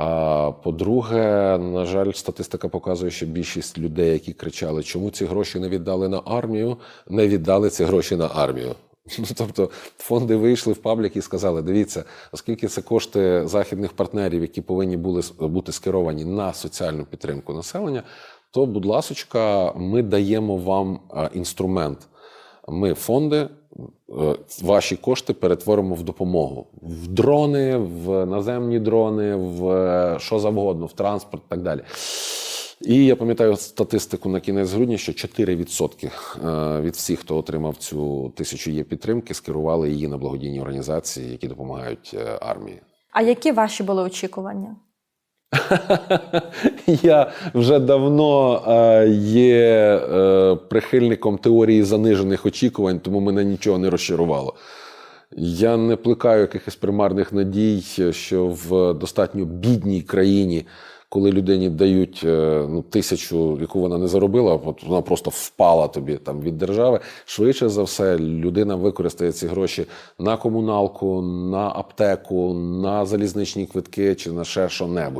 А по-друге, на жаль, статистика показує, що більшість людей, які кричали, чому ці гроші не віддали на армію, не віддали ці гроші на армію. Ну, тобто фонди вийшли в паблік і сказали: дивіться, оскільки це кошти західних партнерів, які повинні були бути скеровані на соціальну підтримку населення, то, будь ласочка, ми даємо вам інструмент. Ми фонди, е, ваші кошти перетворимо в допомогу в дрони, в наземні дрони, в е, що завгодно, в транспорт і так далі. І я пам'ятаю статистику на кінець грудня, що 4% е, від всіх, хто отримав цю тисячу є підтримки, скерували її на благодійні організації, які допомагають армії. А які ваші були очікування? Я вже давно е, є е, прихильником теорії занижених очікувань, тому мене нічого не розчарувало. Я не плекаю якихось примарних надій, що в достатньо бідній країні, коли людині дають е, ну, тисячу, яку вона не заробила, от вона просто впала тобі там від держави. Швидше за все, людина використає ці гроші на комуналку, на аптеку, на залізничні квитки чи на ще що-небудь.